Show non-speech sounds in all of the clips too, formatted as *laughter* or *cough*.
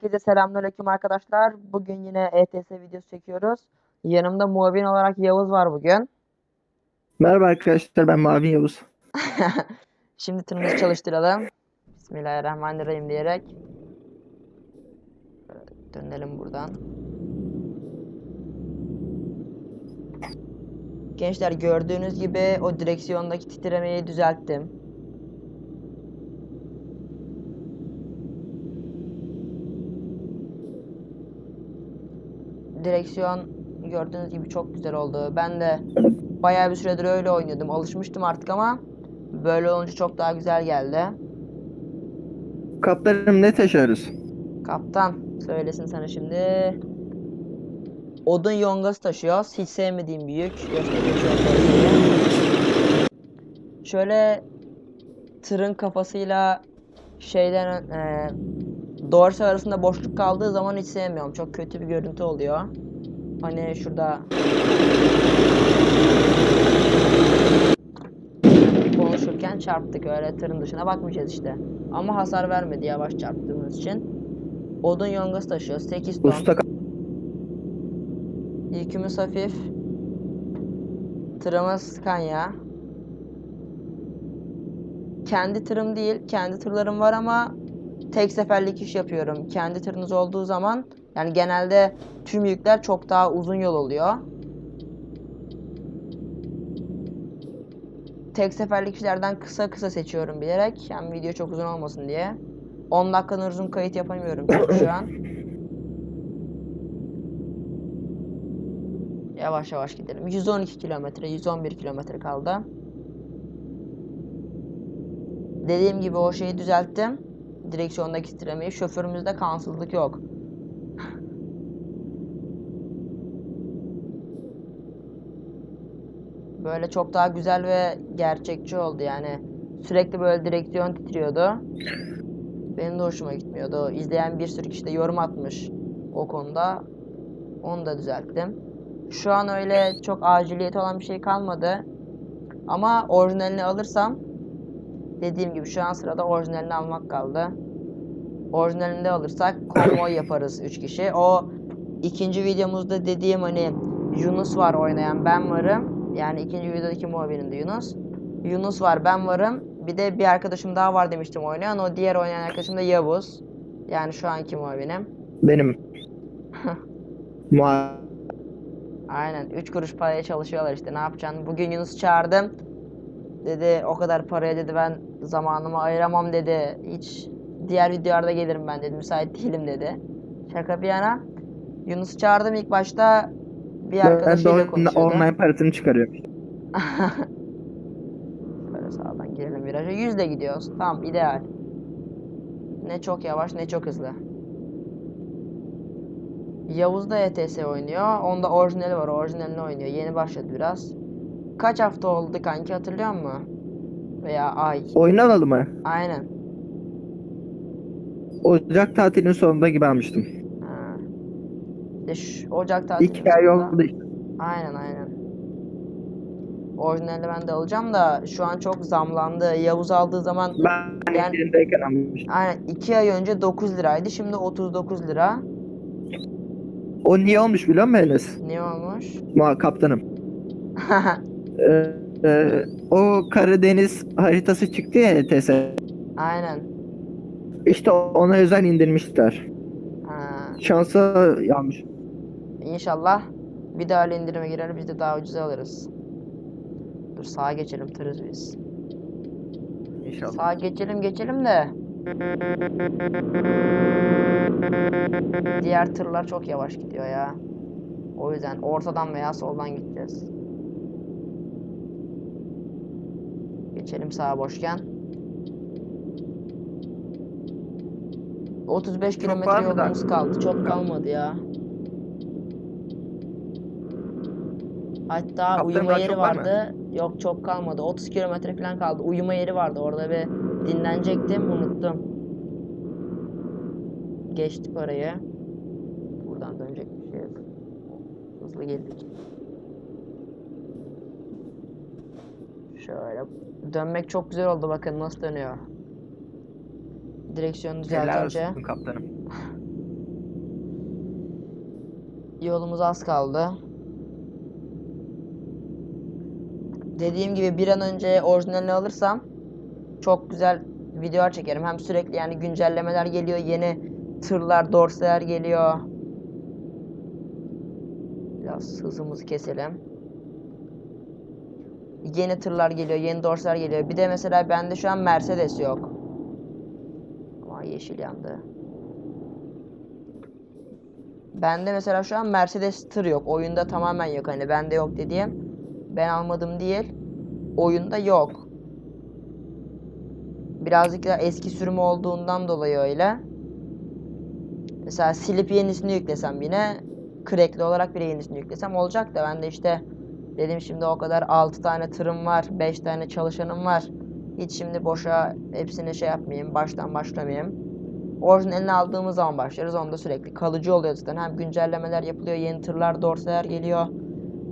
Herkese selamünaleyküm arkadaşlar. Bugün yine ETS videosu çekiyoruz. Yanımda muavin olarak Yavuz var bugün. Merhaba arkadaşlar ben Mavi Yavuz. *laughs* Şimdi tırımızı çalıştıralım. Bismillahirrahmanirrahim diyerek. Dönelim buradan. Gençler gördüğünüz gibi o direksiyondaki titremeyi düzelttim. Direksiyon gördüğünüz gibi çok güzel oldu. Ben de bayağı bir süredir öyle oynuyordum. Alışmıştım artık ama böyle olunca çok daha güzel geldi. Kaptanım ne taşıyoruz? Kaptan söylesin sana şimdi. Odun yongası taşıyoruz. Hiç sevmediğim bir yük. Şöyle tırın kafasıyla şeyden e, dorse arasında boşluk kaldığı zaman hiç sevmiyorum. Çok kötü bir görüntü oluyor. Hani şurada konuşurken çarptık öyle tırın dışına bakmayacağız işte. Ama hasar vermedi yavaş çarptığımız için. Odun yongası taşıyor. 8 ton. Usta Yükümüz hafif. Tırımız Scania. Kendi tırım değil, kendi tırlarım var ama tek seferlik iş yapıyorum. Kendi tırınız olduğu zaman yani genelde tüm yükler çok daha uzun yol oluyor. Tek seferlik işlerden kısa kısa seçiyorum bilerek. Yani video çok uzun olmasın diye. 10 dakikanın uzun kayıt yapamıyorum şu an. Yavaş yavaş gidelim. 112 kilometre, 111 kilometre kaldı. Dediğim gibi o şeyi düzelttim. Direksiyondaki titremeyi. Şoförümüzde kansızlık yok. Böyle çok daha güzel ve gerçekçi oldu yani. Sürekli böyle direksiyon titriyordu. Benim de hoşuma gitmiyordu. İzleyen bir sürü kişi de yorum atmış o konuda. Onu da düzelttim. Şu an öyle çok aciliyeti olan bir şey kalmadı. Ama orijinalini alırsam dediğim gibi şu an sırada orijinalini almak kaldı. Orijinalini de alırsak konvoy *coughs* yaparız 3 kişi. O ikinci videomuzda dediğim hani Yunus var oynayan ben varım. Yani ikinci videodaki muhabirin de Yunus. Yunus var ben varım. Bir de bir arkadaşım daha var demiştim oynayan. O diğer oynayan arkadaşım da Yavuz. Yani şu anki muhabirim. benim. Muha *laughs* Aynen 3 kuruş paraya çalışıyorlar işte ne yapacaksın. Bugün Yunus çağırdım. Dedi o kadar paraya dedi ben zamanımı ayıramam dedi. Hiç diğer videolarda gelirim ben dedi. Müsait değilim dedi. Şaka bir yana. Yunus çağırdım ilk başta bir arkadaşıyla on- konuşuyordu. online parasını çıkarıyorum. *laughs* Böyle sağdan girelim viraja. Yüzle gidiyoruz. Tamam ideal. Ne çok yavaş ne çok hızlı. Yavuz da ETS oynuyor. Onda orijinali var. Orijinalini oynuyor. Yeni başladı biraz. Kaç hafta oldu kanki hatırlıyor musun? Veya ay. Oyun alalım mı? Aynen. Ocak tatilinin sonunda gibi almıştım. Ha. İşte şu Ocak tatilinin İki ay sonunda- oldu işte. Aynen aynen. Orijinalini ben de alacağım da şu an çok zamlandı. Yavuz aldığı zaman Ben Yani- yerindeyken almıştım. aynen 2 ay önce 9 liraydı. Şimdi 39 lira. O niye olmuş biliyor musun Enes? Ne olmuş? Muha kaptanım. *laughs* E, o Karadeniz haritası çıktı ya ETS. Aynen. İşte ona özel indirmişler. Ha, Şansa yanmış. İnşallah bir daha indirime girer biz de daha ucuza alırız. Dur sağa geçelim tırız biz. İnşallah. Sağa geçelim geçelim de. Diğer tırlar çok yavaş gidiyor ya. O yüzden ortadan veya soldan gideceğiz. Geçelim sağa boşken. 35 Çok kilometre yolumuz kaldı. Çok kalmadı ya. Hatta Kaptanım, uyuma yeri çok var vardı. Yok çok kalmadı. 30 kilometre falan kaldı. Uyuma yeri vardı. Orada bir dinlenecektim. Unuttum. Geçtik orayı. Buradan dönecek bir şey yok. Hızlı geldik. Şöyle. Dönmek çok güzel oldu. Bakın nasıl dönüyor. Direksiyonu Helal düzeltince. olsun *laughs* kaptanım. Yolumuz az kaldı. Dediğim gibi bir an önce orijinalini alırsam çok güzel videolar çekerim. Hem sürekli yani güncellemeler geliyor, yeni tırlar, dorseler geliyor. Biraz hızımızı keselim. Yeni tırlar geliyor, yeni dorseler geliyor. Bir de mesela bende şu an Mercedes yok. Ama yeşil yandı. Bende mesela şu an Mercedes tır yok. Oyunda tamamen yok. Hani bende yok dediğim ben almadım değil. Oyunda yok. Birazcık da eski sürümü olduğundan dolayı öyle. Mesela silip yenisini yüklesem yine crackli olarak bile yenisini yüklesem olacak da ben de işte dedim şimdi o kadar 6 tane tırım var, 5 tane çalışanım var. Hiç şimdi boşa hepsini şey yapmayayım, baştan başlamayayım. Orijinalini aldığımız zaman başlarız. Onda sürekli kalıcı oluyor zaten. Hem güncellemeler yapılıyor, yeni tırlar, dorseler geliyor.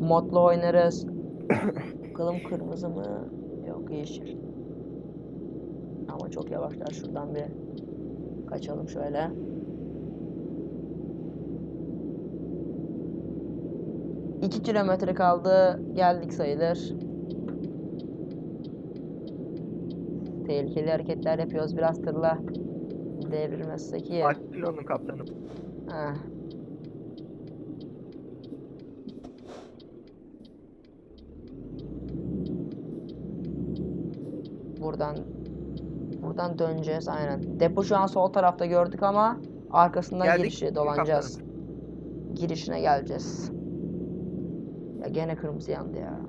Modla oynarız. *coughs* Bakalım kırmızı mı? Yok yeşil. Ama çok yavaşlar. Şuradan bir kaçalım şöyle. İki kilometre kaldı. Geldik sayılır. Tehlikeli hareketler yapıyoruz. Biraz tırla devrilmezsek iyi. Akbil onun kaptanım. Heh. Buradan buradan döneceğiz aynen. Depo şu an sol tarafta gördük ama arkasından Geldik, girişi dolanacağız. Girişine geleceğiz. Ya gene kırmızı yandı ya.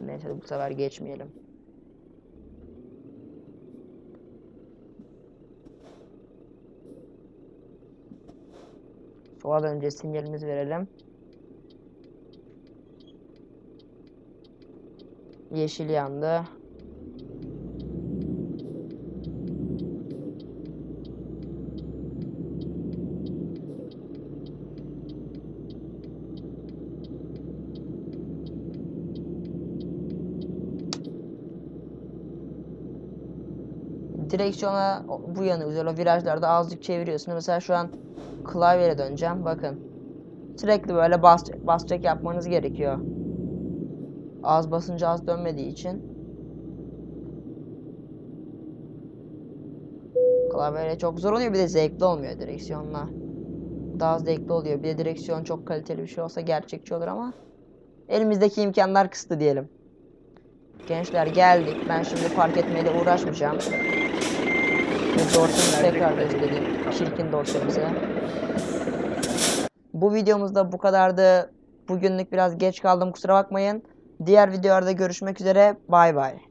Neyse bu sefer geçmeyelim. Sola döneceğiz sinyalimizi verelim. Yeşil yandı. Direksiyona bu yanı güzel. O virajlarda azıcık çeviriyorsun. Mesela şu an klavyeye döneceğim. Bakın. Sürekli böyle bas, basacak yapmanız gerekiyor. Az basınca az dönmediği için. Klavyeyle çok zor oluyor. Bir de zevkli olmuyor direksiyonla. Daha zevkli oluyor. Bir de direksiyon çok kaliteli bir şey olsa gerçekçi olur ama elimizdeki imkanlar kısıtlı diyelim. Gençler geldik. Ben şimdi fark etmeyle uğraşmayacağım. Bu dorsemizi tekrar göstereyim. Çirkin dorsemizi. Bu videomuzda bu kadardı. Bugünlük biraz geç kaldım kusura bakmayın. Diğer videolarda görüşmek üzere. Bay bay.